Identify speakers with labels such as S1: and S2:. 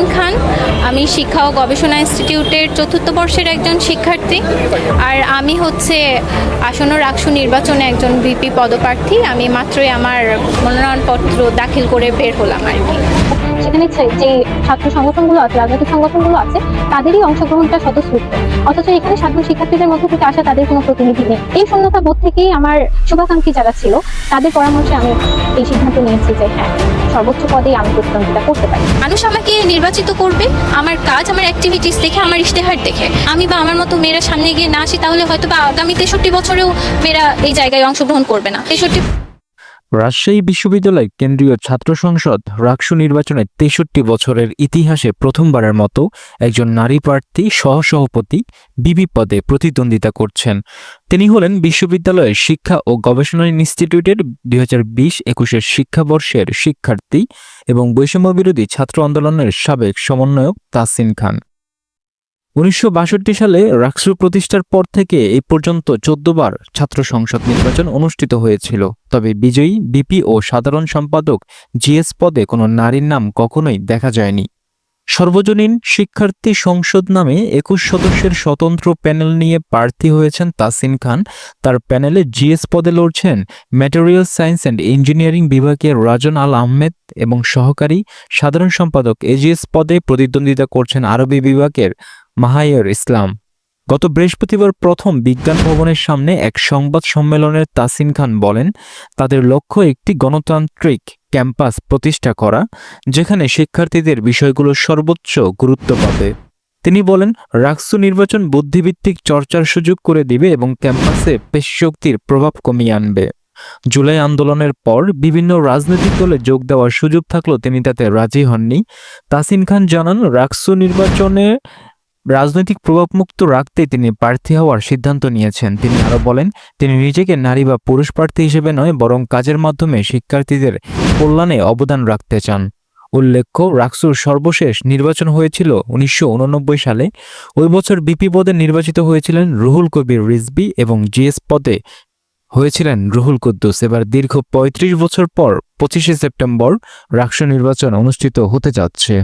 S1: তাসিন খান। আমি শিক্ষা ও গবেষণা ইনস্টিটিউটের চতুর্থ বর্ষের একজন শিক্ষার্থী। আর আমি হচ্ছে আসন্ন রাকসু নির্বাচনে একজন বিপি পদপ্রার্থী। আমি মাত্রই আমার মনোনয়নপত্র দাখিল করে বের হলাম আর কি।
S2: সেখানে যে ছাত্র সংগঠনগুলো আছে, রাজনৈতিক সংগঠনগুলো আছে, তাদেরই অংশগ্রহণটা স্বতঃস্ফূর্ত। অথচ এখানে সাধারণ শিক্ষার্থীদের মধ্যে থেকে আসা তাদের কোনো প্রতিনিধি নেই। এই শূন্যতা বোধ থেকেই আমার শুভাকাঙ্ক্ষী যারা ছিল, তাদের পরামর্শে আমি এই সিদ্ধান্ত নিয়েছি যে হ্যাঁ সর্বোচ্চ পদেই আমি প্রতিদ্বন্দ্বিতা করতে পারি।
S1: মানুষ আমাকে নির্বাচিত করবে, আমার কাজ, আমার অ্যাক্টিভিটিস দেখে, আমার ইশতেহার দেখে। আমি বা আমার মতো মেয়েরা সামনে গিয়ে না আসি, তাহলে হয়তো বা আগামী তেষট্টি বছরেও মেয়েরা এই জায়গায় অংশগ্রহণ করবে না। তেষট্টি
S3: রাজশাহী বিশ্ববিদ্যালয় কেন্দ্রীয় ছাত্র সংসদ রাকসু নির্বাচনে তেষট্টি বছরের ইতিহাসে প্রথমবারের মতো একজন নারী প্রার্থী সহসভাপতি বিবি পদে প্রতিদ্বন্দ্বিতা করছেন। তিনি হলেন বিশ্ববিদ্যালয়ের শিক্ষা ও গবেষণা ইনস্টিটিউটের দুই হাজার বিশ একুশের শিক্ষাবর্ষের শিক্ষার্থী এবং বৈষম্য বিরোধী ছাত্র আন্দোলনের সাবেক সমন্বয়ক তাসিন খান। উনিশশো বাষট্টি সালে রাকসু প্রতিষ্ঠার পর থেকে এই পর্যন্ত চোদ্দবার ছাত্র সংসদ নির্বাচন অনুষ্ঠিত হয়েছিল। তবে বিজয়ী, বিপি ও সাধারণ সম্পাদক জিএস পদে কোনো নারীর নাম কখনোই দেখা যায়নি। সর্বজনীন শিক্ষার্থী সংসদ নামে একুশ সদস্যের স্বতন্ত্র প্যানেল নিয়ে প্রার্থী হয়েছেন তাসিন খান। তার প্যানেলে জিএস পদে লড়ছেন ম্যাটেরিয়াল সায়েন্স অ্যান্ড ইঞ্জিনিয়ারিং বিভাগের রাজন আল আহমেদ এবং সহকারী সাধারণ সম্পাদক এজিএস পদে প্রতিদ্বন্দ্বিতা করছেন আরবি বিভাগের মাহাইয়র ইসলাম। গত বৃহস্পতিবার প্রথম বিজ্ঞান ভবনের সামনে এক সংবাদ সম্মেলনের তাসিন খান বলেন, তাদের লক্ষ্য একটি গণতান্ত্রিক ক্যাম্পাস প্রতিষ্ঠা করা, যেখানে শিক্ষার্থীদের বিষয়গুলো সর্বোচ্চ গুরুত্ব পাবে। তিনি বলেন, রাকসু নির্বাচন বুদ্ধিভিত্তিক চর্চার সুযোগ করে দিবে এবং ক্যাম্পাসে পেশিশক্তির প্রভাব কমিয়ে আনবে। জুলাই আন্দোলনের পর বিভিন্ন রাজনৈতিক দলে যোগ দেওয়ার সুযোগ থাকলেও তিনি তাতে রাজি হননি। তাসিন খান জানান, রাকসু নির্বাচনে রাজনৈতিক প্রভাবমুক্ত রাখতে তিনি প্রার্থী হওয়ার সিদ্ধান্ত নিয়েছেন। তিনি আরও বলেন, তিনি নিজেকে নারী বা পুরুষ প্রার্থী হিসেবে নয়, বরং কাজের মাধ্যমে শিক্ষার্থীদের কল্যাণে অবদান রাখতে চান। উল্লেখ্য, রাকসুর সর্বশেষ নির্বাচন হয়েছিল উনিশশো উননব্বই সালে। ওই বছর বিপি পদে নির্বাচিত হয়েছিলেন রুহুল কবির রিজবি এবং জিএস পদে হয়েছিলেন রুহুল কুদ্দুস। এবার দীর্ঘ ৩৫ বছর পর পঁচিশে সেপ্টেম্বর রাকসু নির্বাচন অনুষ্ঠিত হতে যাচ্ছে।